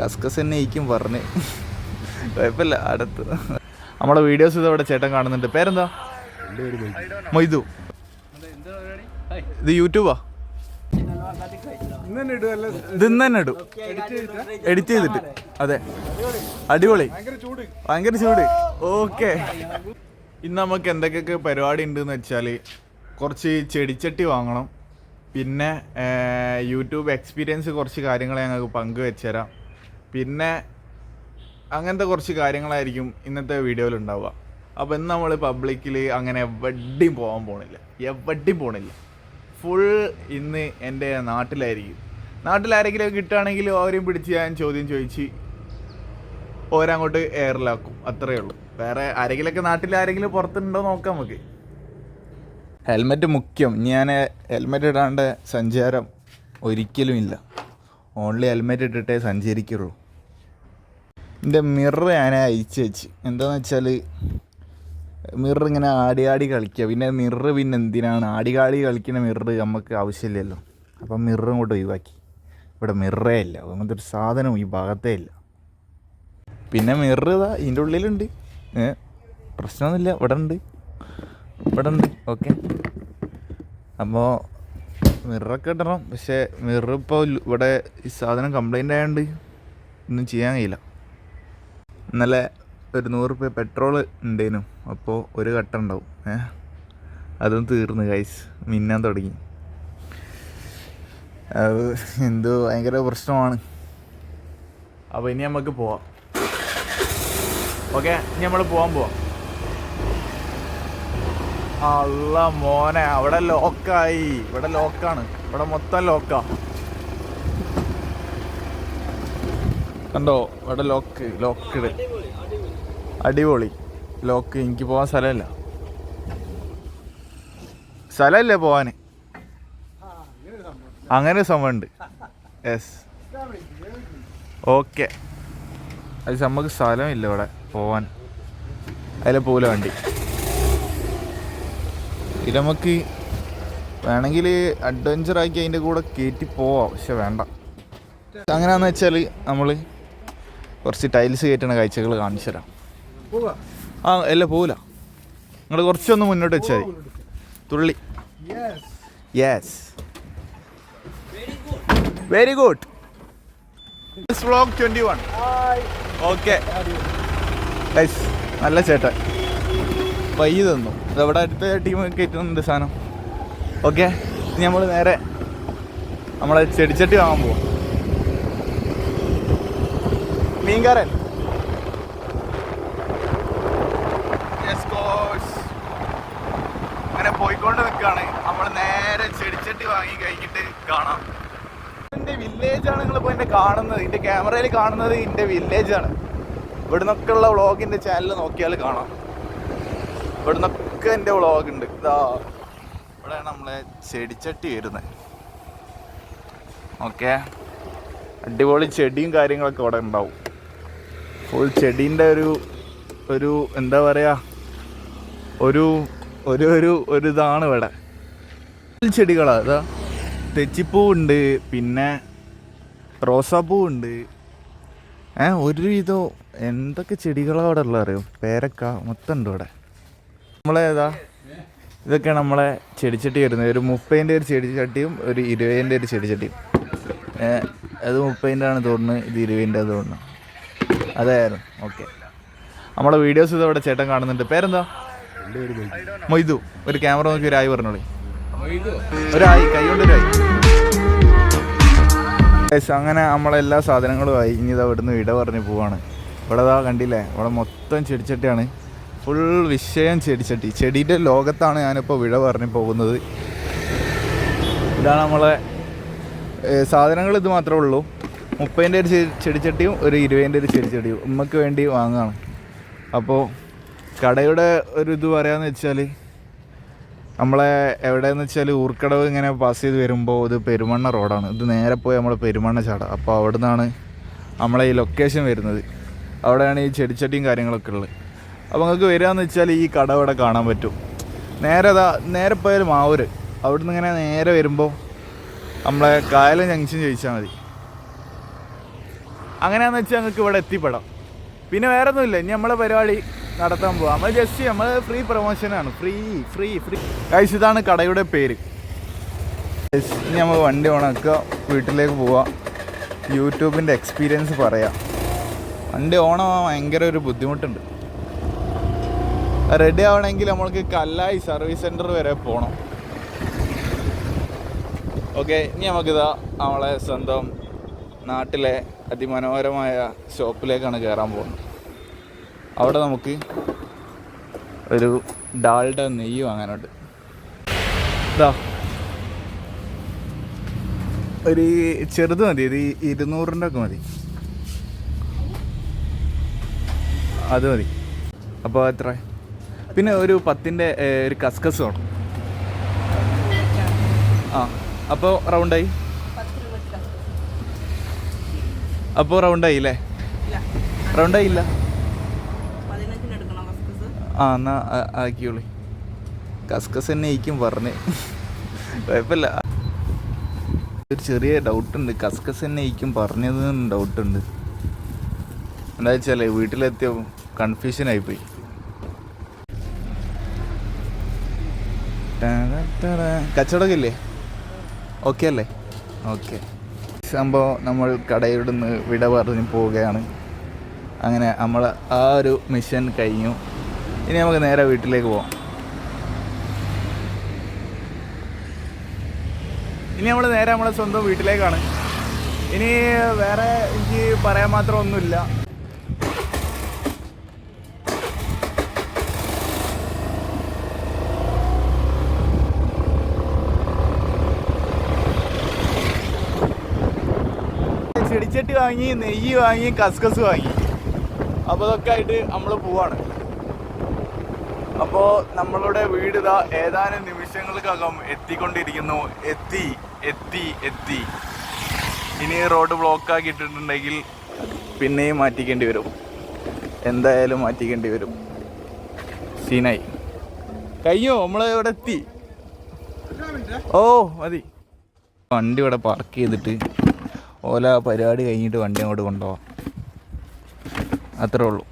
കസ്കസ് തന്നെ ഇരിക്കും പറഞ്ഞ്. കുഴപ്പമില്ല അടുത്ത്. നമ്മളെ വീഡിയോസ് ഇതവിടെ ചേട്ടൻ കാണുന്നുണ്ട്. പേരെന്താ? മൊയ്തു. ഇത് യൂട്യൂബാ? ഇത് ഇന്ന് എഡിറ്റ് ചെയ്തിട്ട്. അതെ. അടിപൊളി. ഭയങ്കര ചൂട്. ഓക്കെ. ഇന്ന് നമുക്ക് എന്തൊക്കെയൊക്കെ പരിപാടി ഉണ്ടെന്ന് വെച്ചാൽ കുറച്ച് ചെടിച്ചട്ടി വാങ്ങണം. പിന്നെ യൂട്യൂബ് എക്സ്പീരിയൻസ് കുറച്ച് കാര്യങ്ങൾ ഞങ്ങൾക്ക് പങ്കുവെച്ചു തരാം പിന്നെ അങ്ങനത്തെ കുറച്ച് കാര്യങ്ങളായിരിക്കും ഇന്നത്തെ വീഡിയോയിൽ ഉണ്ടാവുക അപ്പോൾ ഇന്ന് നമ്മൾ പബ്ലിക്കിൽ അങ്ങനെ എവിടെയും പോകാൻ പോണില്ല. എവിടെയും പോണില്ല. ഫുൾ ഇന്ന് എന്റെ നാട്ടിലായിരിക്കും. നാട്ടിലാരെങ്കിലും കിട്ടുകയാണെങ്കിൽ അവരെയും പിടിച്ച് ഞാൻ ചോദ്യം ചോദിച്ച് ഓരങ്ങോട്ട് എയറിലാക്കും അത്രയേ ഉള്ളൂ. വേറെ ആരെങ്കിലൊക്കെ നാട്ടിൽ ആരെങ്കിലും പുറത്തുണ്ടോ നോക്കാം നമുക്ക്. ഹെൽമെറ്റ് മുഖ്യം. ഞാൻ ഹെൽമെറ്റ് ഇടാണ്ട് സഞ്ചാരം ഒരിക്കലും ഇല്ല. ഓൺലി ഹെൽമെറ്റ് ഇട്ടിട്ടേ സഞ്ചരിക്കുള്ളൂ. എന്റെ മിറർ ഞാൻ അയച്ചു വെച്ച്. എന്താണെന്ന് വെച്ചാൽ മിറർ ഇങ്ങനെ ആടി ആടി കളിക്കുക പിന്നെ മിറർ പിന്നെ എന്തിനാണ്? ആടി ആടി കളിക്കുന്ന മിറർ നമുക്ക് ആവശ്യമില്ലല്ലോ. അപ്പം മിറർ ഇങ്ങോട്ട് ഒഴിവാക്കി. ഇവിടെ മിററേ ഇല്ല. അങ്ങനത്തെ ഒരു സാധനം ഈ ഭാഗത്തേ ഇല്ല. പിന്നെ മിറർ ഇതാ ഇതിന്റെ ഉള്ളിലുണ്ട്. പ്രശ്നമൊന്നുമില്ല. ഇവിടെ ഉണ്ട് ഇവിടെ ഉണ്ട് ഓക്കെ അപ്പോൾ മിററൊക്കെ ഇടണം. പക്ഷേ മിറർ ഇപ്പോൾ ഇവിടെ ഈ സാധനം കംപ്ലൈന്റ് ആയതുകൊണ്ട് ഒന്നും ചെയ്യാൻ കഴിയില്ല. ഇന്നലെ ഒരു നൂറ് റുപ്യ പെട്രോൾ ഉണ്ടേനു അപ്പോൾ ഒരു കട്ട ഉണ്ടാവും ഏ? അതും തീർന്നു കൈസ് മിന്നാൻ തുടങ്ങി. അത് എന്തോ ഭയങ്കര പ്രശ്നമാണ്. അപ്പോൾ ഇനി നമുക്ക് പോവാം. ഓക്കെ? ഇനി നമ്മൾ പോകാൻ പോവാം. അല്ല മോനെ അവിടെ ലോക്കായി ഇവിടെ ലോക്കാണ് ഇവിടെ മൊത്തം ലോക്കാ കണ്ടോ? ഇവിടെ ലോക്ക് ലോക്കിട് അടിപൊളി. ലോക്ക് എനിക്ക് പോകാൻ സ്ഥലമില്ല. സ്ഥലമല്ലേ പോവാന്. അങ്ങനെ ഒരു സംഭവമുണ്ട്. യെസ് ഓക്കെ അത് നമുക്ക് സ്ഥലമില്ല ഇവിടെ പോവാൻ. അതിലെ പോലെ വണ്ടി. ഇത് നമുക്ക് വേണമെങ്കിൽ അഡ്വഞ്ചറാക്കി അതിന്റെ കൂടെ കയറ്റി പോവാം. പക്ഷെ വേണ്ട. അങ്ങനെയാണെന്ന് വെച്ചാൽ നമ്മൾ കുറച്ച് ടൈൽസ് കയറ്റണ കാഴ്ചകൾ കാണിച്ചു തരാം. ആ അല്ല പോവില്ല. നിങ്ങൾ കുറച്ചൊന്ന് മുന്നോട്ട് വെച്ചാൽ മതി. തുള്ളി. Yes very good vlog twenty one okay നല്ല ചേട്ടൻ. പയ്യ തന്നു. ഇതവിടെ അടുത്ത ടീം കയറ്റുന്നുണ്ട് സാധനം? ഓക്കെ ഇനി നമ്മൾ നേരെ നമ്മളെ ചെടിച്ചട്ടി വാങ്ങാൻ പോവാം. മീൻകാരൻ. അങ്ങനെ പോയിക്കൊണ്ട് നിൽക്കുകയാണ് നമ്മൾ നേരെ ചെടിച്ചട്ടി വാങ്ങി കഴിഞ്ഞിട്ട് കാണാം. എന്റെ വില്ലേജ് ആണ് നിങ്ങൾ ഇപ്പോൾ എന്നെ കാണുന്നത് എന്റെ ക്യാമറയിൽ കാണുന്നത് എന്റെ വില്ലേജ് ആണ്. ഇവിടെ നിന്നൊക്കെ ഉള്ള വ്ളോഗിന്റെ ചാനൽ നോക്കിയാൽ കാണാം. ഇവിടുന്നൊക്കെ എന്റെ എന്റെ വ്ളോഗ് ഉണ്ട്. ഇതാ. ഇവിടെ നമ്മളെ ചെടിച്ചട്ടി വരുന്നത്. ഓക്കെ അടിപൊളി ചെടിയും കാര്യങ്ങളൊക്കെ ഇവിടെ ഉണ്ടാവും. ഫുൾ ചെടീന്റെ ഒരു ഒരു എന്താ പറയുക ഒരു ഒരു ഒരു ഒരു ഇതാണ് ഇവിടെ. ചെടികളാണ് അതാ തെച്ചിപ്പൂ ഉണ്ട് പിന്നെ റോസാപ്പൂ ഉണ്ട് ഏ ഒരുവിധം എന്തൊക്കെ ചെടികളാണ് അവിടെ ഉള്ളത് അറിയോ? പേരക്ക മൊത്തം ഉണ്ട് ഇവിടെ. നമ്മളേതാ ഇതൊക്കെ നമ്മളെ ചെടിച്ചട്ടി വരുന്നത്. ഒരു മുപ്പതിന്റെ ഒരു ചെടിച്ചട്ടിയും ഒരു ഇരുപതിന്റെ ഒരു ചെടിച്ചട്ടിയും. അത് മുപ്പതിന്റെ ആണ് തോന്നുന്നത് ഇത് ഇരുപതിന്റെ തോന്നുന്നു. അതായിരുന്നു. ഓക്കെ നമ്മളെ വീഡിയോസ് ഇതവിടെ ചേട്ടൻ കാണുന്നുണ്ട്. പേരെന്താ? മൊയ്തു. ഒരു ക്യാമറ നോക്കി ഒരു ആയി പറഞ്ഞോളി. ഒരായി കൈ കൊണ്ട് ഒരായി. അങ്ങനെ നമ്മളെല്ലാ സാധനങ്ങളും ആയി. ഇനി ഇതാ ഇവിടുന്ന് ഇട പറഞ്ഞ് പോവാണ്. ഇവിടെ ഇതാ കണ്ടില്ലേ? ഇവിടെ മൊത്തം ചെടിച്ചട്ടിയാണ്. ഫുൾ വിഷയം ചെടിച്ചട്ടി. ചെടിയുടെ ലോകത്താണ് ഞാനിപ്പോൾ വിട പറഞ്ഞു പോകുന്നത്. ഇതാണ് നമ്മളെ സാധനങ്ങൾ ഇത് മാത്രമേ ഉള്ളൂ. മുപ്പതിന്റെ ഒരു ചെടിച്ചട്ടിയും ഒരു ഇരുപതിന്റെ ഒരു ചെടിച്ചട്ടിയും ഉമ്മക്ക് വേണ്ടി വാങ്ങുകയാണ് അപ്പോൾ കടയുടെ ഒരു ഇത് പറയാന്ന് വെച്ചാൽ നമ്മളെ എവിടെയെന്ന് വെച്ചാൽ ഊർക്കടവ് ഇങ്ങനെ പാസ് ചെയ്ത് വരുമ്പോൾ ഇത് പെരുമണ്ണ റോഡാണ് ഇത് നേരെ പോയി നമ്മൾ പെരുമണ്ണ ചാട. അപ്പോൾ അവിടെ നിന്നാണ് നമ്മളെ ഈ ലൊക്കേഷൻ വരുന്നത്. അവിടെയാണ് ഈ ചെടിച്ചട്ടിയും കാര്യങ്ങളൊക്കെ ഉള്ളത്. അപ്പോൾ നിങ്ങൾക്ക് വരികയെന്ന് വെച്ചാൽ ഈ കട ഇവിടെ കാണാൻ പറ്റും. നേരെ അതാ നേരെ പോയാൽ മാവൂര്. അവിടുന്ന് ഇങ്ങനെ നേരെ വരുമ്പോൾ നമ്മളെ കായലും ജംഗ്ഷൻ ചോദിച്ചാൽ മതി. അങ്ങനെയാണെന്ന് വെച്ചാൽ ഞങ്ങൾക്ക് ഇവിടെ എത്തിപ്പെടാം. പിന്നെ വേറെ ഒന്നുമില്ല ഇനി നമ്മളെ പരിപാടി നടത്താൻ പോവാം. നമ്മൾ ജസ്റ്റ് നമ്മൾ ഫ്രീ പ്രൊമോഷനാണ് ഫ്രീ ഫ്രീ ഫ്രീ കഴിച്ച് ഇതാണ് കടയുടെ പേര്. ഇനി നമ്മൾ വണ്ടി ഓണാക്കുക വീട്ടിലേക്ക് പോവാം. യൂട്യൂബിന്റെ എക്സ്പീരിയൻസ് പറയാം. വണ്ടി ഓണാവാൻ ഭയങ്കര ഒരു ബുദ്ധിമുട്ടുണ്ട്. റെഡി ആവണമെങ്കിൽ നമ്മൾക്ക് കല്ലായി സർവീസ് സെന്റർ വരെ പോകണം ഓക്കെ ഇനി നമുക്കിതാ നമ്മളെ സ്വന്തം നാട്ടിലെ അതിമനോഹരമായ ഷോപ്പിലേക്കാണ് കയറാൻ പോകുന്നത്. അവിടെ നമുക്ക് ഒരു ഡാൾഡ നെയ്യ് വാങ്ങാനുണ്ട് ഇതാ ഒരു ചെറുത് മതി ഇത് ഇരുന്നൂറിന്റെ ഒക്കെ മതി. അത് മതി. അപ്പോൾ എത്ര? പിന്നെ ഒരു പത്തിന്റെ ഒരു കസ്കസ് വേണം. ആ അപ്പോൾ റൗണ്ടായി. അപ്പോൾ റൗണ്ട് ആയില്ല ആ എന്നാ ആക്കിയോളി കസ്കസ് തന്നെ ആയിരിക്കും പറഞ്ഞ്. കുഴപ്പമില്ല. ഒരു ചെറിയ ഡൗട്ട് ഉണ്ട്. കസ്കസ് തന്നെ ആയിരിക്കും പറഞ്ഞത് ഡൗട്ടുണ്ട് എന്താ വെച്ചാലേ വീട്ടിലെത്തിയ കൺഫ്യൂഷൻ ആയിപ്പോയി. കച്ചവടമൊക്കെ ഇല്ലേ? ഓക്കെ അല്ലേ? ഓക്കെ. സംഭവം നമ്മൾ കടയിടുന്ന് വിട പറഞ്ഞ് പോവുകയാണ്. അങ്ങനെ നമ്മൾ ആ ഒരു മിഷൻ കഴിഞ്ഞു. ഇനി നമുക്ക് നേരെ വീട്ടിലേക്ക് പോവാം. ഇനി നമ്മൾ നേരെ നമ്മളെ സ്വന്തം വീട്ടിലേക്കാണ്. ഇനി വേറെ എനിക്ക് പറയാൻ മാത്രം ഒന്നുമില്ല. ചെടിച്ചട്ടി വാങ്ങി നെയ്യ് വാങ്ങി കസ്കസ് വാങ്ങി. അപ്പോൾ അതൊക്കെ ആയിട്ട് നമ്മൾ പോവാണ്. അപ്പോൾ നമ്മളുടെ വീട് ഇതാ ഏതാനും നിമിഷങ്ങൾക്കകം എത്തിക്കൊണ്ടിരിക്കുന്നു. എത്തി എത്തി എത്തി. ഇനി റോഡ് ബ്ലോക്ക് ആക്കിയിട്ടുണ്ടെങ്കിൽ പിന്നെയും മാറ്റിക്കേണ്ടി വരും. എന്തായാലും മാറ്റിക്കേണ്ടി വരും. സീനായി. കഴിഞ്ഞോ? നമ്മൾ ഇവിടെ എത്തി. ഓ മതി. വണ്ടി ഇവിടെ പാർക്ക് ചെയ്തിട്ട് ഓല പരിപാടി കഴിഞ്ഞിട്ട് വണ്ടി അങ്ങോട്ട് കൊണ്ടുപോവാം. അത്രേ ഉള്ളൂ.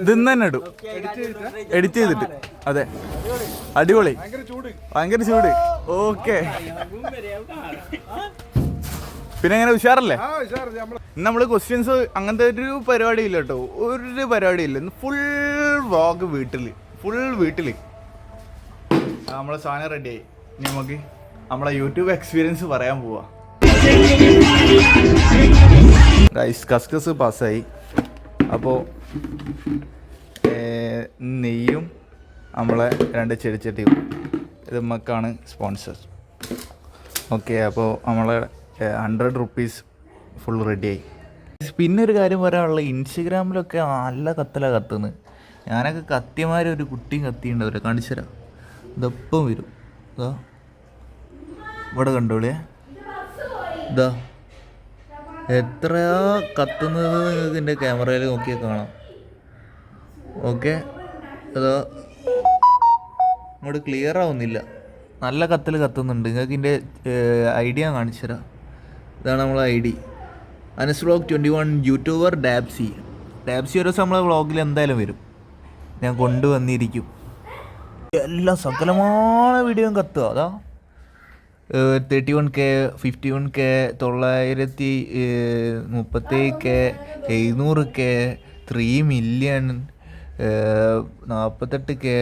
ഇത് ഇന്ന് തന്നെ ഇടും എഡിറ്റ് ചെയ്തിട്ട്. അതെ. അടിപൊളി. ഭയങ്കര ചൂട്. ഓക്കെ. പിന്നെ എങ്ങനെ ഉഷാറല്ലേ? ഇന്ന് നമ്മൾ ക്വസ്റ്റ്യൻസ് അങ്ങനത്തെ ഒരു പരിപാടി ഇല്ല കേട്ടോ. ഒരു പരിപാടി ഇല്ല ഇന്ന് ഫുൾ വ്ളോഗ് വീട്ടിൽ. ഫുൾ വീട്ടിൽ. ആ, നമ്മളെ സാധനം റെഡിയായി ഇനി നമുക്ക് നമ്മളെ യൂട്യൂബ് എക്സ്പീരിയൻസ് പറയാൻ പോവാ. ഗൈസ് കസ്കസ് പാസ്സായി അപ്പോൾ നെയ്യും നമ്മളെ രണ്ട് ചെടിച്ചട്ടിയും. ഇത് നമുക്കാണ് സ്പോൺസർ ഓക്കെ അപ്പോൾ നമ്മളെ ഹൺഡ്രഡ് റുപ്പീസ് ഫുൾ റെഡിയായി പിന്നെ ഒരു കാര്യം പറയാനുള്ള ഇൻസ്റ്റഗ്രാമിലൊക്കെ നല്ല കത്തല കത്തുന്നത് ഞാനൊക്കെ കത്തിമാരെ ഒരു കുട്ടിയും കത്തിയുണ്ട് അവരെ കാണിച്ചു തരാം. ഇതപ്പം വരും? ഇതാ ഇവിടെ കണ്ടോളിയേ ഇതാ എത്രയാ കത്തുന്നത് നിങ്ങൾക്ക് എന്റെ ക്യാമറയിൽ നോക്കിയാൽ കാണാം. ഓക്കെ. അതോ ഇങ്ങോട്ട് ക്ലിയർ ആവുന്നില്ല. നല്ല കത്തൽ കത്തുന്നുണ്ട്. നിങ്ങൾക്ക് ഇതിന്റെ ഐഡിയ കാണിച്ചു തരാം. ഇതാണ് നമ്മളെ I D. Anas vlog twenty one YouTuber Dabzee Dabzee ഒരു ദിവസം നമ്മളെ വ്ളോഗിൽ എന്തായാലും വരും. ഞാൻ കൊണ്ടുവന്നിരിക്കും. എല്ലാ സകലമായ വീഡിയോയും കത്തുക. അതാ thirty one K fifty one K തൊള്ളായിരത്തി മുപ്പത്തേഴ് കെ എഴുന്നൂറ് കെ ത്രീ മില്യൺ നാൽപ്പത്തെട്ട് കെ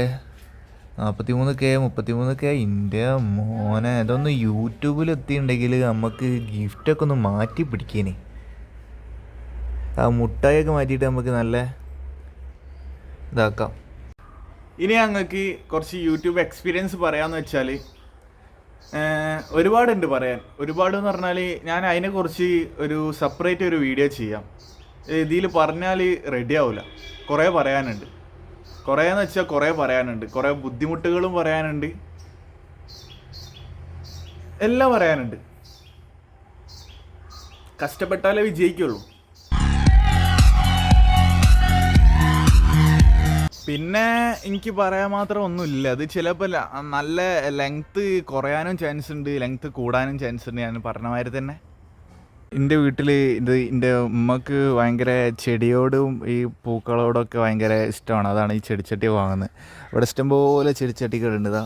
നാൽപ്പത്തി മൂന്ന് കെ മുപ്പത്തി മൂന്ന് കെ ഇന്ത്യ മോനെ ഇതൊന്ന് യൂട്യൂബിൽ എത്തിയിട്ടുണ്ടെങ്കിൽ നമുക്ക് ഗിഫ്റ്റൊക്കെ ഒന്ന് മാറ്റി പിടിക്കേനെ ആ മുട്ടായൊക്കെ മാറ്റിയിട്ട് നമുക്ക് നല്ല ഇതാക്കാം. ഇനി ഞങ്ങൾക്ക് കുറച്ച് യൂട്യൂബ് എക്സ്പീരിയൻസ് പറയാമെന്ന് വെച്ചാൽ ഒരുപാടുണ്ട് പറയാൻ. ഒരുപാട് എന്ന് പറഞ്ഞാൽ ഞാൻ അതിനെക്കുറിച്ച് ഒരു സെപ്പറേറ്റ് ഒരു വീഡിയോ ചെയ്യാം. ഇതിൽ പറഞ്ഞാൽ റെഡി ആവില്ല കുറേ പറയാനുണ്ട്. കുറേ വെച്ചാ വെച്ചാൽ കുറേ പറയാനുണ്ട്. കുറേ ബുദ്ധിമുട്ടുകളും പറയാനുണ്ട്. എല്ലാം പറയാനുണ്ട്. കഷ്ടപ്പെട്ടാലേ വിജയിക്കുള്ളൂ. പിന്നെ എനിക്ക് പറയാൻ മാത്രം ഒന്നുമില്ല. അത് ചിലപ്പോൾ നല്ല ലെങ്ത്ത് കുറയാനും ചാൻസ് ഉണ്ട്. ലെങ്ത്ത് കൂടാനും ചാൻസ് ഉണ്ട്. ഞാൻ പറഞ്ഞ മാതിരി തന്നെ. എന്റെ വീട്ടിൽ ഇത് എന്റെ ഉമ്മക്ക് ഭയങ്കര ചെടിയോടും ഈ പൂക്കളോടൊക്കെ ഭയങ്കര ഇഷ്ടമാണ് അതാണ് ഈ ചെടിച്ചട്ടി വാങ്ങുന്നത്. ഇവിടെ ഇഷ്ടംപോലെ ചെടിച്ചട്ടികളുണ്ട്. ഇതാ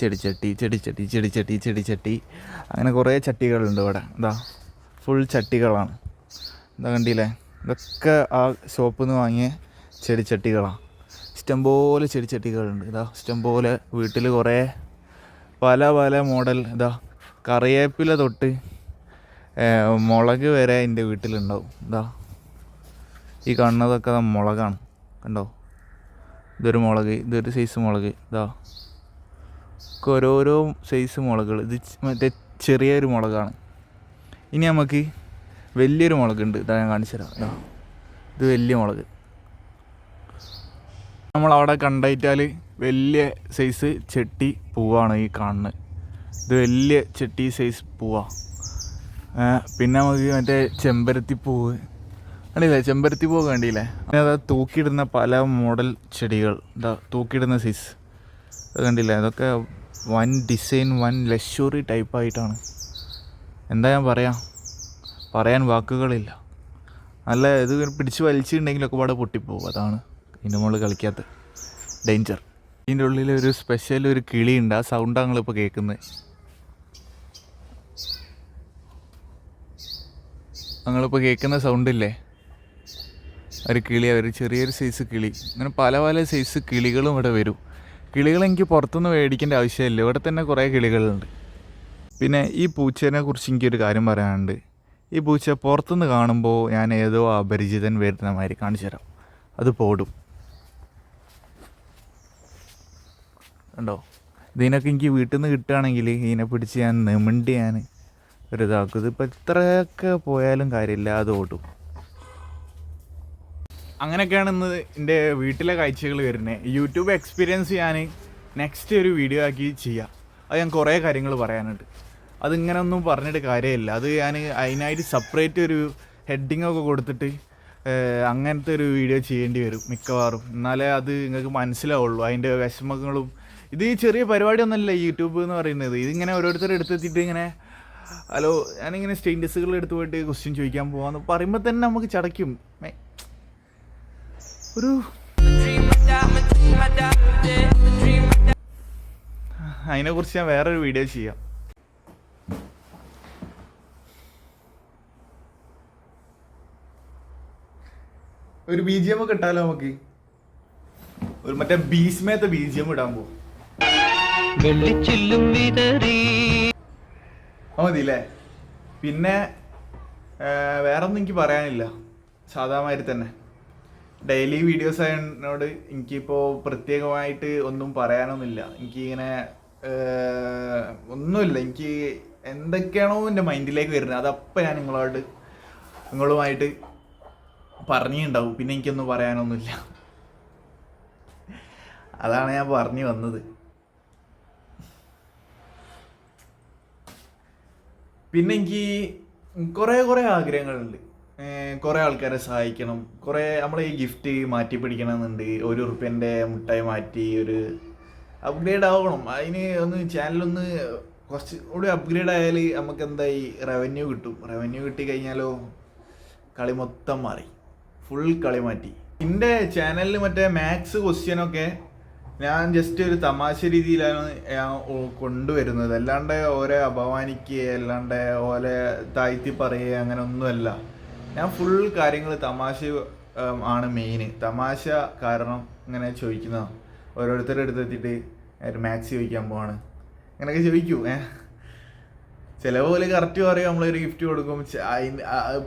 ചെടിച്ചട്ടി ചെടിച്ചട്ടി ചെടിച്ചട്ടി ചെടിച്ചട്ടി. അങ്ങനെ കുറേ ചട്ടികളുണ്ട് ഇവിടെ. ഇതാ ഫുൾ ചട്ടികളാണ്. ഇതാ കണ്ടില്ലേ? ഇതൊക്കെ ആ ഷോപ്പിൽ നിന്ന് വാങ്ങിയ ചെടിച്ചട്ടികളാണ് ഇഷ്ടംപോലെ ചെടിച്ചട്ടികളുണ്ട്. ഇതാ ഇഷ്ടംപോലെ വീട്ടിൽ കുറേ പല പല മോഡൽ. ഇതാ കറിവേപ്പില തൊട്ട് മുളക് വരെ എന്റെ വീട്ടിലുണ്ടാവും. ഇതാ ഈ കാണുന്നതൊക്കെ മുളകാണ്. കണ്ടോ? ഇതൊരു മുളക് ഇതൊരു സൈസ് മുളക്. ഇതാ ഓരോരോ സൈസ് മുളകൾ ഇത് മറ്റേ ചെറിയൊരു മുളകാണ്. ഇനി നമുക്ക് വലിയൊരു മുളകുണ്ട്. ഇതാ ഞാൻ കാണിച്ചു തരാം. ഇതാ ഇത് വലിയ മുളക്. നമ്മൾ നമ്മളവിടെ കണ്ടായിട്ടാൽ വലിയ സൈസ് ചെട്ടി പൂവാണ് ഈ കാണുന്നത്. ഇത് വലിയ ചെട്ടി സൈസ് പൂവാ. ഏ, പിന്നെ നമുക്ക് മറ്റേ ചെമ്പരത്തി പൂവ്. കണ്ടില്ലേ? ചെമ്പരത്തി പൂവ് കണ്ടില്ലേ? പിന്നെ അതാ തൂക്കിയിടുന്ന പല മോഡൽ ചെടികൾ. എന്താ തൂക്കിയിടുന്ന സിസ് അത് കണ്ടില്ലേ? അതൊക്കെ വൻ ഡിസൈൻ വൻ ലക്ഷറി ടൈപ്പായിട്ടാണ് എന്താ ഞാൻ പറയാം? പറയാൻ വാക്കുകളില്ല. നല്ല ഇത് പിടിച്ച് വലിച്ചിട്ടുണ്ടെങ്കിലൊക്കെ പാടെ പൊട്ടിപ്പോവും. അതാണ് ഇതിന്റെ മുകളിൽ കളിക്കാത്ത ഡേഞ്ചർ ഇതിന്റെ ഉള്ളിൽ ഒരു സ്പെഷ്യൽ ഒരു കിളിയുണ്ട്. ആ സൗണ്ടാണ് നിങ്ങളിപ്പോൾ കേൾക്കുന്നത് ഞങ്ങളിപ്പോൾ കേൾക്കുന്ന സൗണ്ടില്ലേ ഒരു കിളി ഒരു ചെറിയൊരു സൈസ് കിളി. അങ്ങനെ പല പല സൈസ് കിളികളും ഇവിടെ വരും. കിളികൾ എനിക്ക് പുറത്തുനിന്ന് മേടിക്കേണ്ട ആവശ്യമില്ല. ഇവിടെ തന്നെ കുറേ കിളികളുണ്ട്. പിന്നെ ഈ പൂച്ചേനെ കുറിച്ച് എനിക്കൊരു കാര്യം പറയാനുണ്ട്. ഈ പൂച്ച പുറത്തുനിന്ന് കാണുമ്പോൾ ഞാൻ ഏതോ അപരിചിതൻ വരുന്ന മാതിരി കാണിച്ചു തരാം. അത് പോടും. ഉണ്ടോ ഇതിനൊക്കെ എനിക്ക് വീട്ടിൽ നിന്ന് കിട്ടുകയാണെങ്കിൽ ഇതിനെ പിടിച്ച് ഞാൻ നെമിണ്ടി ഞാൻ ഒരു ഇതാക്കും ഇതിപ്പോൾ ഇത്രയൊക്കെ പോയാലും കാര്യമില്ല അത് ഓടും. അങ്ങനെയൊക്കെയാണ് ഇന്ന് എന്റെ വീട്ടിലെ കാഴ്ചകൾ വരുന്നത് യൂട്യൂബ് എക്സ്പീരിയൻസ് ഞാൻ നെക്സ്റ്റ് ഒരു വീഡിയോ ആക്കി ചെയ്യാം. അത് ഞാൻ കുറേ കാര്യങ്ങൾ പറയാനുണ്ട്. അതിങ്ങനെ ഒന്നും പറഞ്ഞിട്ട് കാര്യമില്ല. അത് ഞാൻ അതിനായിട്ട് സെപ്പറേറ്റ് ഒരു ഹെഡിങ് ഒക്കെ കൊടുത്തിട്ട് അങ്ങനത്തെ ഒരു വീഡിയോ ചെയ്യേണ്ടി വരും മിക്കവാറും. എന്നാലേ അത് നിങ്ങൾക്ക് മനസ്സിലാവുള്ളൂ. അതിന്റെ വിഷമങ്ങളും ഇത് ചെറിയ പരിപാടിയൊന്നുമല്ല യൂട്യൂബ് എന്ന് പറയുന്നത്. ഇതിങ്ങനെ ഓരോരുത്തർ എടുത്തെത്തിയിട്ട് ഇങ്ങനെ ഹലോ ഞാനിങ്ങനെ സ്റ്റെയിൻലെസ്സുകൾ എടുത്തു പോയിട്ട് ക്വസ്റ്റ്യൻ ചോദിക്കാൻ പോവാന്ന് പറയുമ്പോൾ തന്നെ നമുക്ക് ചടയ്ക്കും. ഒരു അതിനെക്കുറിച്ച് ഞാൻ വേറൊരു വീഡിയോ ചെയ്യാം. ഒരു ബി ജി എം ഒക്കെ ഇട്ടാലോ നമുക്ക്? ഒരു മറ്റേ ബീസ്മേത്തെ ബി ജി എം ഇടാൻ പോകും വെള്ളിച്ചില്ലും വിതറി. അത് മതി അല്ലേ പിന്നെ വേറെ ഒന്നും എനിക്ക് പറയാനില്ല. സാധാമാതിരി തന്നെ. ഡെയിലി വീഡിയോസ് ആയതിനോട് എനിക്കിപ്പോൾ പ്രത്യേകമായിട്ട് ഒന്നും പറയാനൊന്നുമില്ല. എനിക്കിങ്ങനെ ഒന്നുമില്ല. എനിക്ക് എന്തൊക്കെയാണോ എന്റെ മൈൻഡിലേക്ക് വരുന്നത്. അതപ്പം ഞാൻ നിങ്ങളോട് നിങ്ങളുമായിട്ട് പറഞ്ഞിട്ടുണ്ടാവും പിന്നെ എനിക്കൊന്നും പറയാനൊന്നുമില്ല. അതാണ് ഞാൻ പറഞ്ഞു വന്നത്. പിന്നെ എനിക്ക് കുറേ കുറേ ആഗ്രഹങ്ങളുണ്ട്. കുറേ ആൾക്കാരെ സഹായിക്കണം. കുറേ നമ്മൾ ഈ ഗിഫ്റ്റ് മാറ്റി പിടിക്കണമെന്നുണ്ട്. ഒരു ഉറുപ്പ്യന്റെ മുട്ടായി മാറ്റി ഒരു അപ്ഗ്രേഡ് ആവണം. അതിന് ഒന്ന് ചാനലൊന്ന് കുറച്ച് കൂടി അപ്ഗ്രേഡ് ആയാൽ നമുക്ക് എന്തായി? റവന്യൂ കിട്ടും. റവന്യൂ കിട്ടി കഴിഞ്ഞാലോ കളി മൊത്തം മാറി. ഫുൾ കളി മാറ്റി. എന്റെ ചാനലിൽ മറ്റേ മാത്സ് ക്വസ്റ്റ്യനൊക്കെ ഞാൻ ജസ്റ്റ് ഒരു തമാശ രീതിയിലാണ് കൊണ്ടുവരുന്നത്. അല്ലാണ്ട് ഓരെ അപമാനിക്കുക അല്ലാണ്ട് ഓലെ താഴ്ത്തി പറയുക അങ്ങനെ ഒന്നുമല്ല ഞാൻ ഫുൾ കാര്യങ്ങൾ തമാശ ആണ് മെയിന് തമാശ കാരണം ഇങ്ങനെ ചോദിക്കുന്നതാണ് ഓരോരുത്തരുടെ അടുത്തെത്തിയിട്ട് ഒരു മാത്സ് ചോദിക്കാൻ പോവാണ്. അങ്ങനെയൊക്കെ ചോദിക്കൂ ഏഹ് ചില പോലെ കറക്റ്റ് പറയും നമ്മളൊരു ഗിഫ്റ്റ് കൊടുക്കും.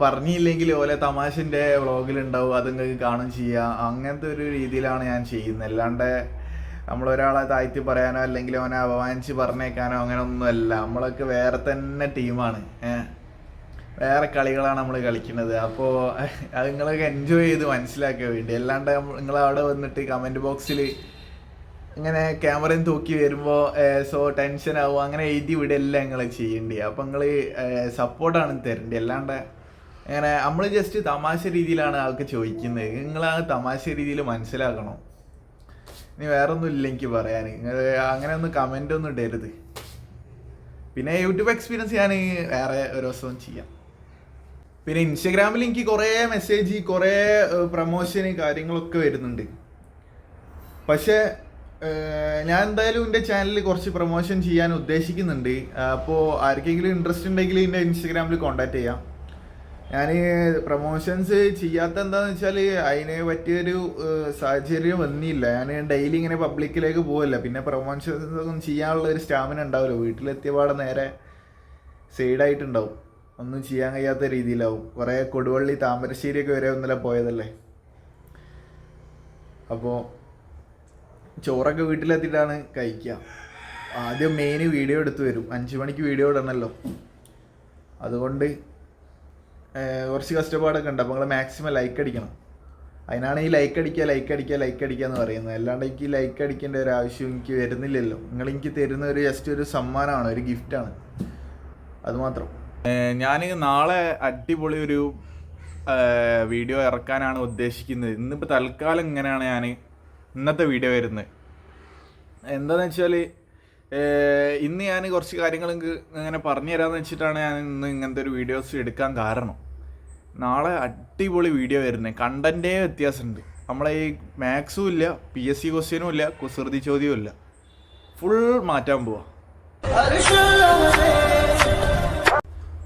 പറഞ്ഞില്ലെങ്കിൽ ഓലെ തമാശന്റെ വ്ളോഗിലുണ്ടാവും അത് നിങ്ങൾക്ക് കാണും ചെയ്യുക അങ്ങനത്തെ ഒരു രീതിയിലാണ് ഞാൻ ചെയ്യുന്നത്. അല്ലാണ്ട് നമ്മളൊരാളെ താഴ്ത്തി പറയാനോ അല്ലെങ്കിൽ അവനെ അപമാനിച്ച് പറഞ്ഞേക്കാനോ അങ്ങനെ ഒന്നുമല്ല നമ്മളൊക്കെ വേറെ തന്നെ ടീമാണ്. വേറെ കളികളാണ് നമ്മൾ കളിക്കുന്നത്. അപ്പോൾ അത് നിങ്ങളൊക്കെ എൻജോയ് ചെയ്ത് മനസ്സിലാക്കാൻ വേണ്ടി. അല്ലാണ്ട് നിങ്ങൾ അവിടെ വന്നിട്ട് കമന്റ് ബോക്സിൽ ഇങ്ങനെ ക്യാമറയും തൂക്കി വരുമ്പോൾ സോ ടെൻഷൻ ആവും. അങ്ങനെ എഴുതി വിടല്ല നിങ്ങൾ ചെയ്യേണ്ടി. അപ്പം നിങ്ങൾ സപ്പോർട്ടാണ് തരേണ്ടത് അല്ലാണ്ട് അങ്ങനെ നമ്മൾ ജസ്റ്റ് തമാശ രീതിയിലാണ് ആൾക്ക് ചോദിക്കുന്നത്. നിങ്ങൾ ആ തമാശ രീതിയിൽ മനസ്സിലാക്കണം? ഇനി വേറെ ഒന്നും ഇല്ല എനിക്ക് പറയാൻ നിങ്ങൾ അങ്ങനെ ഒന്ന് കമന്റ് ഒന്നും ഇടരുത്. പിന്നെ യൂട്യൂബ് എക്സ്പീരിയൻസ് ഞാൻ വേറെ ഒരു ദിവസം ചെയ്യാം. പിന്നെ ഇൻസ്റ്റഗ്രാമിൽ എനിക്ക് കുറേ മെസ്സേജ് കുറേ പ്രൊമോഷന് കാര്യങ്ങളൊക്കെ വരുന്നുണ്ട്. പക്ഷേ ഞാൻ എന്തായാലും എന്റെ ചാനലിൽ കുറച്ച് പ്രൊമോഷൻ ചെയ്യാൻ ഉദ്ദേശിക്കുന്നുണ്ട്. അപ്പോൾ ആർക്കെങ്കിലും ഇൻട്രസ്റ്റ് ഉണ്ടെങ്കിൽ എന്റെ ഇൻസ്റ്റഗ്രാമിൽ കോൺടാക്ട് ചെയ്യാം. ഞാൻ പ്രൊമോഷൻസ് ചെയ്യാത്ത എന്താന്ന് വെച്ചാൽ അതിന് പറ്റിയൊരു സാഹചര്യം വന്നില്ല. ഞാൻ ഡെയിലി ഇങ്ങനെ പബ്ലിക്കിലേക്ക് പോവല്ല. പിന്നെ പ്രൊമോഷൻസ് ഒന്നും ചെയ്യാനുള്ള ഒരു സ്റ്റാമിന ഉണ്ടാവില്ല. വീട്ടിലെത്തിയ പാടെ നേരെ സൈഡായിട്ടുണ്ടാവും ഒന്നും ചെയ്യാൻ കഴിയാത്ത രീതിയിലാവും. കുറേ കൊടുവള്ളി താമരശ്ശേരിയൊക്കെ വരെ ഒന്നല്ല പോയതല്ലേ? അപ്പോ ചോറൊക്കെ വീട്ടിലെത്തിയിട്ടാണ് കഴിക്കുക ആദ്യം മെയിൻ വീഡിയോ എടുത്തു വരും. അഞ്ച് മണിക്ക് വീഡിയോ ഇടണമല്ലോ അതുകൊണ്ട് കുറച്ച് കഷ്ടപ്പാടൊക്കെ ഉണ്ട്. അപ്പോൾ നിങ്ങൾ മാക്സിമം ലൈക്ക് അടിക്കണം. അതിനാണ് ഈ ലൈക്ക് അടിക്കുക ലൈക്ക് അടിക്കുക ലൈക്ക് അടിക്കുക എന്ന് പറയുന്നത്. അല്ലാണ്ട് എനിക്ക് ലൈക്ക് അടിക്കേണ്ട ഒരു ആവശ്യം എനിക്ക് വരുന്നില്ലല്ലോ. നിങ്ങൾ എനിക്ക് തരുന്ന ഒരു ജസ്റ്റ് ഒരു സമ്മാനമാണ് ഒരു ഗിഫ്റ്റാണ് അതുമാത്രം ഞാൻ നാളെ അടിപൊളി ഒരു വീഡിയോ ഇറക്കാനാണ് ഉദ്ദേശിക്കുന്നത്. ഇന്നിപ്പോൾ തൽക്കാലം ഇങ്ങനെയാണ് ഞാൻ ഇന്നത്തെ വീഡിയോ വരുന്നത്. എന്താണെന്ന് വെച്ചാൽ ഇന്ന് ഞാൻ കുറച്ച് കാര്യങ്ങൾ ഇങ്ങ് ഇങ്ങനെ പറഞ്ഞു തരാമെന്ന് വെച്ചിട്ടാണ് ഞാൻ ഇന്ന് ഇങ്ങനത്തെ ഒരു വീഡിയോസ് എടുക്കാൻ കാരണം. നാളെ അടിപൊളി വീഡിയോ വരുന്നത് കണ്ടന്റേ വ്യത്യാസമുണ്ട്. നമ്മളെ ഈ മാത്സും ഇല്ല പി എസ് സി ക്വസ്റ്റ്യനും ഇല്ല കുസൃതി ചോദ്യവും ഇല്ല. ഫുൾ മാറ്റാൻ പോവാ.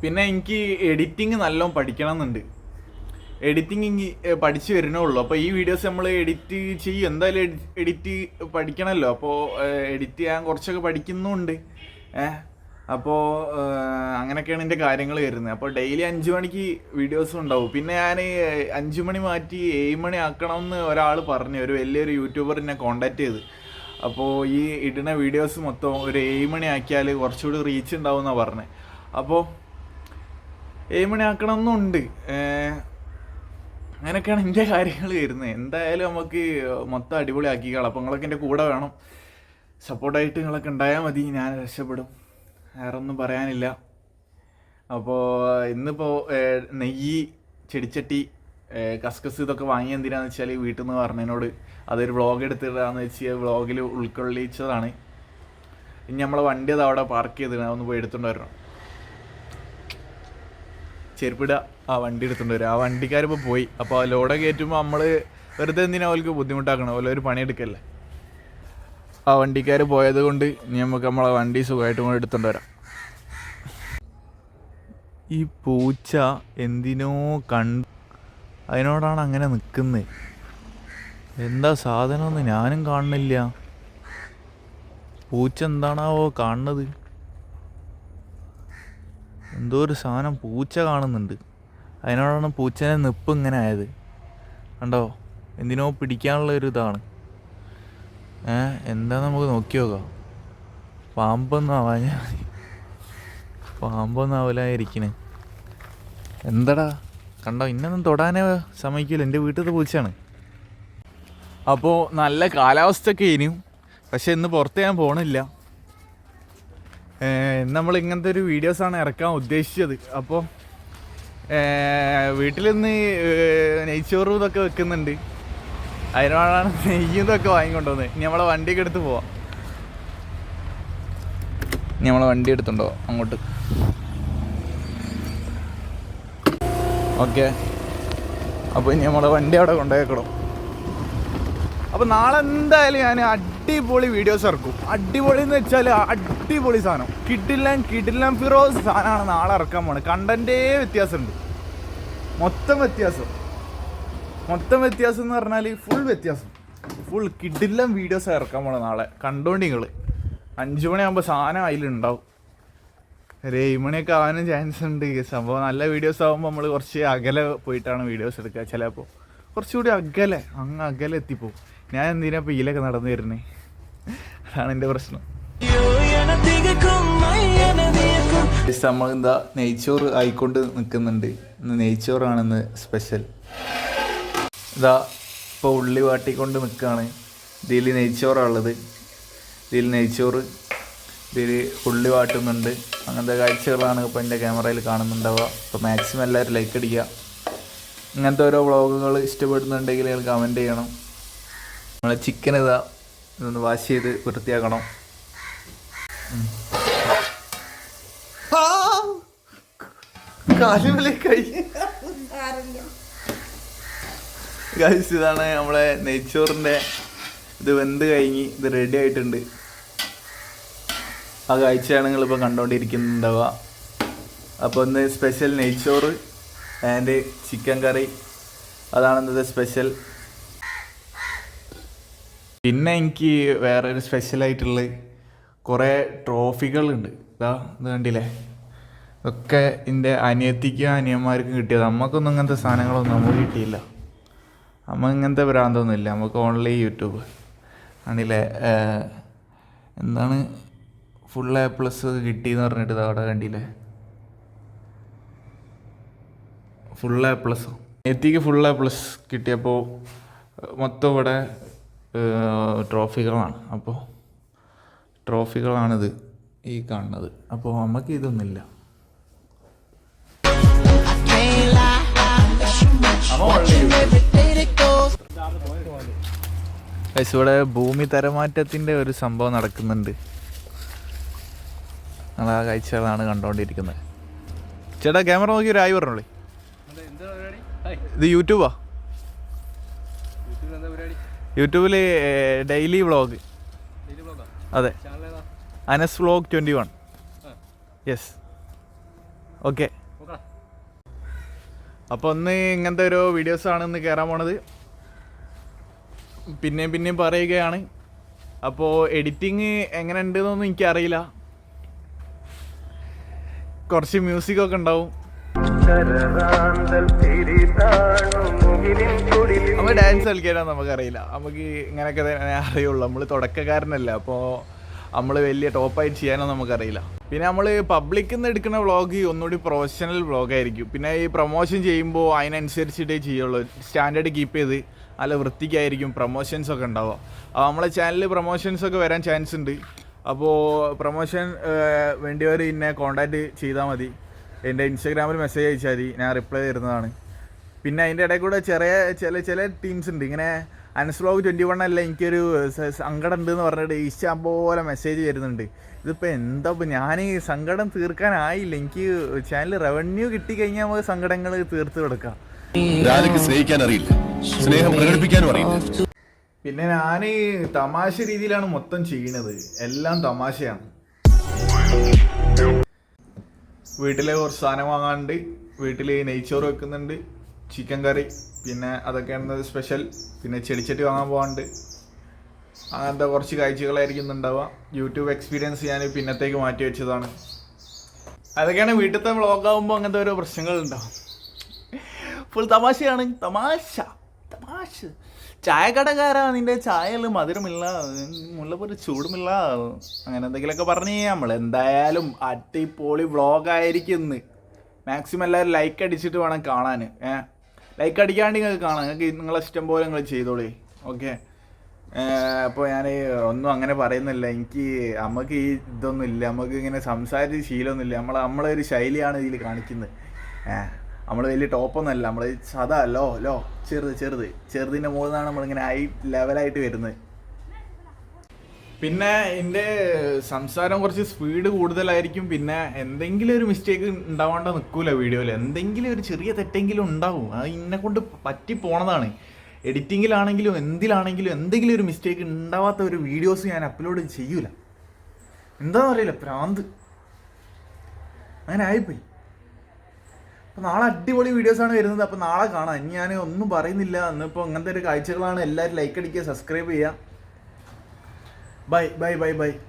പിന്നെ എനിക്ക് എഡിറ്റിംഗ് നല്ലോണം പഠിക്കണം എന്നുണ്ട് എഡിറ്റിംഗ് പഠിച്ചു വരണേ ഉള്ളൂ. അപ്പോൾ ഈ വീഡിയോസ് നമ്മൾ എഡിറ്റ് ചെയ്യും. എന്തായാലും എഡിറ്റ് പഠിക്കണമല്ലോ അപ്പോൾ എഡിറ്റ് ചെയ്യാൻ കുറച്ചൊക്കെ പഠിക്കുന്നുണ്ട് ഏഹ് അപ്പോൾ അങ്ങനെയൊക്കെയാണ് എന്റെ കാര്യങ്ങൾ വരുന്നത്. അപ്പോൾ ഡെയിലി അഞ്ച് മണിക്ക് വീഡിയോസും ഉണ്ടാവും. പിന്നെ ഞാൻ അഞ്ച് മണി മാറ്റി ഏഴ് മണി ആക്കണം എന്ന് ഒരാൾ പറഞ്ഞു. ഒരു വലിയൊരു യൂട്യൂബർ എന്നെ കോണ്ടാക്ട് ചെയ്ത്. അപ്പോൾ ഈ ഇടുന്ന വീഡിയോസ് മൊത്തം ഒരു ഏഴ് മണി ആക്കിയാൽ കുറച്ചുകൂടി റീച്ച് ഉണ്ടാവും എന്നാണ് പറഞ്ഞത് അപ്പോൾ ഏഴ് മണി ആക്കണം എന്നുണ്ട് അങ്ങനെയൊക്കെയാണ് എന്റെ കാര്യങ്ങൾ വരുന്നത് എന്തായാലും നമുക്ക് മൊത്തം അടിപൊളിയാക്കിക്കളാം അപ്പോൾ നിങ്ങളൊക്കെ എന്റെ കൂടെ വേണം. സപ്പോർട്ടായിട്ട് നിങ്ങളൊക്കെ ഉണ്ടായാൽ മതി. ഞാൻ രക്ഷപ്പെടും. വേറെ ഒന്നും പറയാനില്ല അപ്പോൾ ഇന്നിപ്പോൾ നെയ്യ് ചെടിച്ചട്ടി കസ്കസ് ഇതൊക്കെ വാങ്ങിയ എന്തിനാന്ന് വെച്ചാൽ വീട്ടിൽ നിന്ന് പറഞ്ഞതിനോട്. അതൊരു വ്ളോഗ് എടുത്തിടാന്ന് വെച്ച് വ്ളോഗിൽ ഉൾക്കൊള്ളിച്ചതാണ്. ഇനി നമ്മളെ വണ്ടി അത് അവിടെ പാർക്ക് ചെയ്തിട്ട് ഒന്ന് പോയി എടുത്തുകൊണ്ട് വരണം. ചെരുപ്പിട ആ വണ്ടി എടുത്തുകൊണ്ട് വരും. ആ വണ്ടിക്കാരിപ്പോൾ പോയി. അപ്പോൾ ലോഡ് കയറ്റുമ്പോൾ നമ്മൾ വെറുതെ എന്തിനാ അവർക്ക് ബുദ്ധിമുട്ടാക്കണം ഓല ഒരു പണിയെടുക്കല്ലേ? ആ വണ്ടിക്കാർ പോയത് കൊണ്ട് നമുക്ക് നമ്മളെ വണ്ടി സുഖമായിട്ട് കൊണ്ട് എടുത്തുകൊണ്ട് വരാം. ഈ പൂച്ച എന്തിനോ കണ്ട് അതിനോടാണ് അങ്ങനെ നിൽക്കുന്നത് എന്താ സാധനമൊന്നും ഞാനും കാണുന്നില്ല. പൂച്ച എന്താണാവോ കാണുന്നത്? എന്തോ ഒരു സാധനം പൂച്ച കാണുന്നുണ്ട്. അതിനോടാണ് പൂച്ചനെ നിപ്പ് ഇങ്ങനെ ആയത്. കണ്ടോ? എന്തിനോ പിടിക്കാനുള്ള ഒരു ഇതാണ്. ഏ എന്താ നമുക്ക് നോക്കി നോക്കാം. പാമ്പൊന്നും ആവാൻ പാമ്പൊന്നും ആവലായിരിക്കണ് എന്തടാ? കണ്ടോ ഇന്നൊന്നും തൊടാനേ സമ്മതിക്കില്ല എന്റെ വീട്ടിലത്തെ പൂച്ചയാണ്. അപ്പോൾ നല്ല കാലാവസ്ഥയൊക്കെ ഇനിയും പക്ഷെ ഇന്ന് പുറത്ത് ഞാൻ പോകണില്ല നമ്മൾ ഇങ്ങനത്തെ ഒരു വീഡിയോസാണ് ഇറക്കാൻ ഉദ്ദേശിച്ചത്. അപ്പോൾ വീട്ടിലിന്ന് നെയ്ച്ചോറും ഇതൊക്കെ വെക്കുന്നുണ്ട്. അതിനോടാണ് നെയ്യും ഇതൊക്കെ വാങ്ങിക്കൊണ്ടുവന്നത്. ഇനി നമ്മളെ വണ്ടിയൊക്കെ എടുത്ത് പോവാം. ഇനി നമ്മളെ വണ്ടി എടുത്തുണ്ടോ അങ്ങോട്ട്? ഓക്കെ. അപ്പോൾ ഇനി നമ്മളെ വണ്ടി അവിടെ കൊണ്ടുപോയിക്കണം. അപ്പോൾ നാളെ എന്തായാലും ഞാൻ അടിപൊളി വീഡിയോസ് ഇറക്കും. അടിപൊളി എന്ന് വെച്ചാൽ അടിപൊളി സാധനം. കിഡില്ലൻ കിഡില്ലൻ ഫിറോസ് സാധനമാണ് നാളെ ഇറക്കാൻ പോണത്. കണ്ടന്റേ വ്യത്യാസമുണ്ട്. മൊത്തം വ്യത്യാസം. മൊത്തം വ്യത്യാസം എന്ന് പറഞ്ഞാൽ ഫുൾ വ്യത്യാസം. ഫുൾ കിഡില്ലൻ വീഡിയോസ് ഇറക്കാൻ പോണ നാളെ. കണ്ടോണ്ട് നിങ്ങൾ അഞ്ചു മണിയാകുമ്പോൾ സാധനം അതിലുണ്ടാവും ഒരു ഏഴ് മണിയൊക്കെ ആവാനും ചാൻസ് ഉണ്ട്. സംഭവം നല്ല വീഡിയോസ് ആകുമ്പോൾ നമ്മൾ കുറച്ച് അകലെ പോയിട്ടാണ് വീഡിയോസ് എടുക്കുക ചിലപ്പോൾ കുറച്ചുകൂടി അകലെ അങ്ങ് അകലെ എത്തിപ്പോവും. ഞാൻ എന്തിനാ ഇപ്പോൾ ഇതിലൊക്കെ നടന്നു വരുന്നേ? അതാണ് എന്റെ പ്രശ്നം. നമ്മൾ എന്താ നെയ്ച്ചോറ് ആയിക്കൊണ്ട് നിൽക്കുന്നുണ്ട്. ഇന്ന് നെയ്ച്ചോറാണെന്ന് സ്പെഷ്യൽ ഇതാ ഇപ്പോൾ ഉള്ളി വാട്ടിക്കൊണ്ട് നിൽക്കുകയാണ് ഇതിൽ നെയ്ച്ചോറാണുള്ളത് ഇതിൽ നെയ്ച്ചോറ് ഇതിൽ ഉള്ളി വാട്ടുന്നുണ്ട്. അങ്ങനത്തെ കാഴ്ചകളാണ് ഇപ്പോൾ എന്റെ ക്യാമറയിൽ കാണുന്നുണ്ടാവുക. അപ്പോൾ മാക്സിമം എല്ലാവരും ലൈക്ക് അടിക്കുക. ഇങ്ങനത്തെ ഓരോ വ്ളോഗുകൾ ഇഷ്ടപ്പെടുന്നുണ്ടെങ്കിൽ നിങ്ങൾ കമന്റ് ചെയ്യണം. നമ്മളെ ചിക്കൻ ഇതാ ഇതൊന്ന് വാഷ് ചെയ്ത് വൃത്തിയാക്കണം. കാലുകളിൽ കൈ. ഗൈസ് ഇതാണ് നമ്മളെ നെയ്ച്ചോറിന്റെ ഇത് വെന്ത് കഴിഞ്ഞ് ഇത് റെഡി ആയിട്ടുണ്ട്. ആ കാഴ്ചയാണ് നിങ്ങളിപ്പോൾ കണ്ടുകൊണ്ടിരിക്കുന്നുണ്ടാവുക അപ്പോൾ ഇന്ന് സ്പെഷ്യൽ നെയ്ച്ചോറ് ആൻഡ് ചിക്കൻ കറി അതാണ് ഇന്നത്തെ സ്പെഷ്യൽ പിന്നെ എനിക്ക് വേറെ ഒരു സ്പെഷ്യലായിട്ടുള്ള കുറേ ട്രോഫികളുണ്ട് ഇതാ ഇത് കണ്ടില്ലേ? ഒക്കെ എന്റെ അനിയത്തിക്കും അനിയന്മാർക്കും കിട്ടിയത്. നമുക്കൊന്നും ഇങ്ങനത്തെ സാധനങ്ങളൊന്നും നമുക്ക് കിട്ടിയില്ല. അമ്മ ഇങ്ങനത്തെ ഭ്രാന്തൊന്നും ഇല്ല. നമുക്ക് ഓൺലി യൂട്യൂബ് ആണില്ലേ എന്താണ് ഫുൾ എ പ്ലസ് കിട്ടിയെന്ന് പറഞ്ഞിട്ട് ഇത് അവിടെ കണ്ടില്ലേ? ഫുൾ എ പ്ലസ് എത്തിക്ക് ഫുൾ എ പ്ലസ് കിട്ടിയപ്പോൾ മൊത്തം ഇവിടെ ട്രോഫികളാണ് അപ്പോൾ ട്രോഫികളാണിത് ഈ കാണുന്നത്. അപ്പോൾ നമുക്ക് ഇതൊന്നുമില്ല. ഇവിടെ ഭൂമി തരമാറ്റത്തിന്റെ ഒരു സംഭവം നടക്കുന്നുണ്ട്. നമ്മൾ ആ കാഴ്ചകളാണ് കണ്ടുകൊണ്ടിരിക്കുന്നത്. ചേട്ടാ ക്യാമറ നോക്കി ഒരു ആയി പറഞ്ഞോളി. ഇത് യൂട്യൂബാ? യൂട്യൂബിൽ ഡെയിലി വ്ളോഗ്. അതെ. Anas vlog twenty one. Yes. Okay. അപ്പോൾ ഒന്ന് ഇങ്ങനത്തെ ഒരു വീഡിയോസാണ് ഇന്ന് കയറാൻ പോണത്. പിന്നെയും പിന്നെയും പറയുകയാണ്. അപ്പോൾ എഡിറ്റിങ് എങ്ങനെ ഉണ്ടെന്നൊന്നും എനിക്കറിയില്ല. കുറച്ച് മ്യൂസിക് ഒക്കെ ഉണ്ടാവും. നമ്മൾ ഡാൻസ് കളിക്കാനാ നമുക്കറിയില്ല. നമുക്ക് ഇങ്ങനെയൊക്കെ തന്നെ അറിയുള്ളൂ. നമ്മൾ തുടക്കക്കാരനല്ല. അപ്പോൾ നമ്മൾ വലിയ ടോപ്പായിട്ട് ചെയ്യാനൊന്നും നമുക്കറിയില്ല. പിന്നെ നമ്മൾ പബ്ലിക്കിൽ നിന്ന് എടുക്കുന്ന വ്ളോഗ് ഒന്നുകൂടി പ്രൊഫഷണൽ വ്ളോഗായിരിക്കും പിന്നെ ഈ പ്രൊമോഷൻ ചെയ്യുമ്പോൾ അതിനനുസരിച്ചിട്ടേ ചെയ്യുള്ളൂ. സ്റ്റാൻഡേർഡ് കീപ്പ് ചെയ്ത് നല്ല വൃത്തിക്കായിരിക്കും പ്രൊമോഷൻസ് ഒക്കെ ഉണ്ടാവുക. അപ്പോൾ നമ്മളെ ചാനലിൽ പ്രൊമോഷൻസ് ഒക്കെ വരാൻ ചാൻസ് ഉണ്ട്. അപ്പോൾ പ്രൊമോഷൻ വേണ്ടിയവർ ഇന്നെ കോൺടാക്റ്റ് ചെയ്താൽ മതി. എന്റെ ഇൻസ്റ്റാഗ്രാമിൽ മെസ്സേജ് അയച്ചാൽ മതി. ഞാൻ റിപ്ലൈ തരുന്നതാണ്. പിന്നെ അതിന്റെ ഇടയിൽ കൂടെ ചെറിയ ചില ചില ടീംസ് ഉണ്ട്. ഇങ്ങനെ അനസ്ലോഗ് ട്വന്റി വൺ അല്ല? എനിക്കൊരു സങ്കടം ഉണ്ട് എന്ന് പറഞ്ഞിട്ട് ഇഷ്ടം പോലെ മെസ്സേജ് വരുന്നുണ്ട്. ഇതിപ്പോൾ എന്താ ഇപ്പോൾ ഞാൻ ഈ സങ്കടം തീർക്കാനായില്ല. എനിക്ക് ചാനൽ റവന്യൂ കിട്ടിക്കഴിഞ്ഞാൽ നമുക്ക് സങ്കടങ്ങൾ തീർത്ത് കൊടുക്കാം. സ്നേഹിക്കാൻ അറിയില്ല സ്നേഹം പ്രകടിപ്പിക്കാനും അറിയില്ല. പിന്നെ ഞാൻ തമാശ രീതിയിലാണ് മൊത്തം ചെയ്യണത്. എല്ലാം തമാശയാണ്. വീട്ടിലെ കുറച്ച് സാധനം വാങ്ങാണ്ട് വീട്ടിൽ നെയ്ച്ചോറ് വെക്കുന്നുണ്ട്. ചിക്കൻ കറി പിന്നെ അതൊക്കെയാണ് സ്പെഷ്യൽ പിന്നെ ചെടിച്ചട്ടി വാങ്ങാൻ പോകാണ്ട് അങ്ങനത്തെ കുറച്ച് കാഴ്ചകളായിരിക്കും ഇന്നുണ്ടാവുക യൂട്യൂബ് എക്സ്പീരിയൻസ് ഞാൻ പിന്നത്തേക്ക് മാറ്റി വെച്ചതാണ്. അതൊക്കെയാണ് വീട്ടിലത്തെ വ്ളോഗ് ആകുമ്പോൾ അങ്ങനത്തെ ഓരോ പ്രശ്നങ്ങളുണ്ടാവും ഫുൾ തമാശയാണ്. തമാശ. തമാശ. ചായക്കടക്കാരാ നിന്റെ ചായയിൽ മധുരമില്ല മുല്ലപ്പൊരു ചൂടുമില്ല. അങ്ങനെ എന്തെങ്കിലുമൊക്കെ പറഞ്ഞു നമ്മൾ എന്തായാലും അടിപൊളി വ്ളോഗായിരിക്കും ഇന്ന്. മാക്സിമം എല്ലാവരും ലൈക്ക് അടിച്ചിട്ട് വേണം കാണാൻ ഏ? ലൈക്ക് അടിക്കാണ്ട് നിങ്ങൾക്ക് കാണാം. നിങ്ങൾക്ക് നിങ്ങളെ ഇഷ്ടം പോലെ നിങ്ങൾ ചെയ്തോളേ. ഓക്കെ അപ്പോൾ ഞാൻ ഒന്നും അങ്ങനെ പറയുന്നില്ല. എനിക്ക് നമുക്ക് ഈ ഇതൊന്നും ഇല്ല. നമുക്ക് ഇങ്ങനെ സംസാരിച്ച് ശീലമൊന്നുമില്ല നമ്മൾ നമ്മളെ ഒരു ശൈലിയാണ് ഇതിൽ കാണിക്കുന്നത് നമ്മൾ വലിയ ടോപ്പൊന്നുമല്ല നമ്മൾ സദാ ലോ ലോ ചെറുത് ചെറുത്. ചെറുതിന്റെ മുകളിൽ നിന്നാണ് നമ്മളിങ്ങനെ ഹൈ ലെവലായിട്ട് വരുന്നത്. പിന്നെ എന്റെ സംസാരം കുറച്ച് സ്പീഡ് കൂടുതലായിരിക്കും. പിന്നെ എന്തെങ്കിലും ഒരു മിസ്റ്റേക്ക് ഉണ്ടാവാണ്ട് നിൽക്കൂല വീഡിയോയിൽ എന്തെങ്കിലും ഒരു ചെറിയ തെറ്റെങ്കിലും ഉണ്ടാവും. അത് ഇന്നെ കൊണ്ട് പറ്റി പോണതാണ്. എഡിറ്റിങ്ങിലാണെങ്കിലും എന്തിലാണെങ്കിലും എന്തെങ്കിലും ഒരു മിസ്റ്റേക്ക് ഉണ്ടാവാത്ത ഒരു വീഡിയോസ് ഞാൻ അപ്ലോഡ് ചെയ്യൂല. എന്താണെന്ന് അറിയില്ല പ്രാന്ത്. അങ്ങനെ ആയിപ്പോയി. അപ്പോൾ നാളെ അടിപൊളി വീഡിയോസ് ആണ് വരുന്നത്. അപ്പോൾ നാളെ കാണാം. ഇനി ഞാൻ ഒന്നും പറയുന്നില്ല. ഇന്നിപ്പോൾ ഇങ്ങനത്തെ ഒരു കാഴ്ചകളാണ്. എല്ലാവരും ലൈക്ക് അടിക്കുക സബ്സ്ക്രൈബ് ചെയ്യുക. Bye, bye, bye, bye.